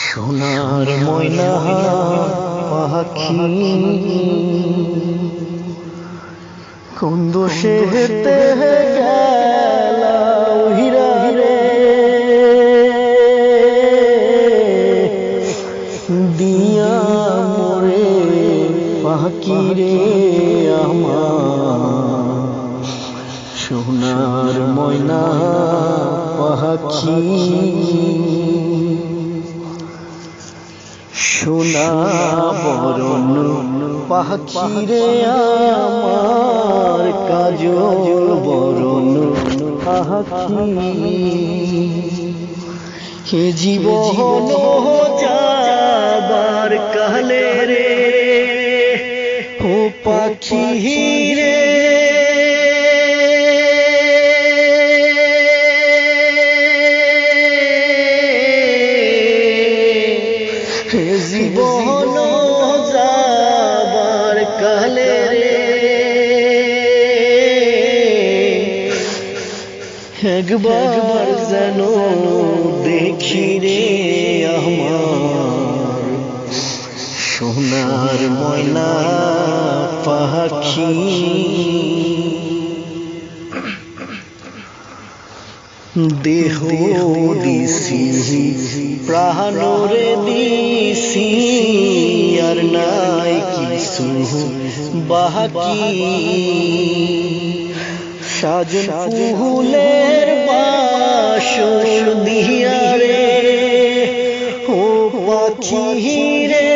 সোনার ময়না পাখি কোন দোষে হেতে হিরে দিয়া মোরে পাখি রে আমার। সোনার ময়না পাখি সোনা বরণ পাখি আমার কাজল বরণ হে জীবন যাবার কালে রে ও পাখি। একবার যেন দেখি রে আমার। সোনার ময়না পাখি। দেহ দিছি প্রাণরে দিছি, আর নাই কিছু বাকি। সাজন ফুলের বাসর দিয়া রে। ও পাখি রে।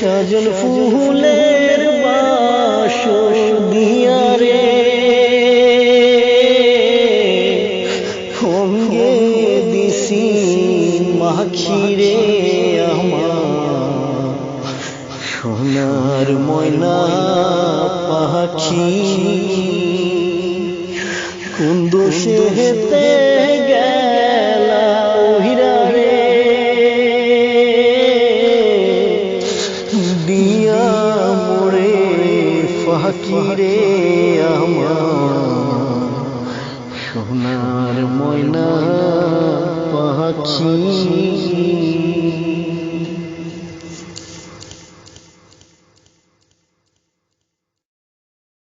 সাজন ফুলের আমার সোনার ময়না পাখি কোন দোষে হেতে গেলা ওহিরা রে দিয়া মোরে ফাঁকি রে আমার সোনার ময়না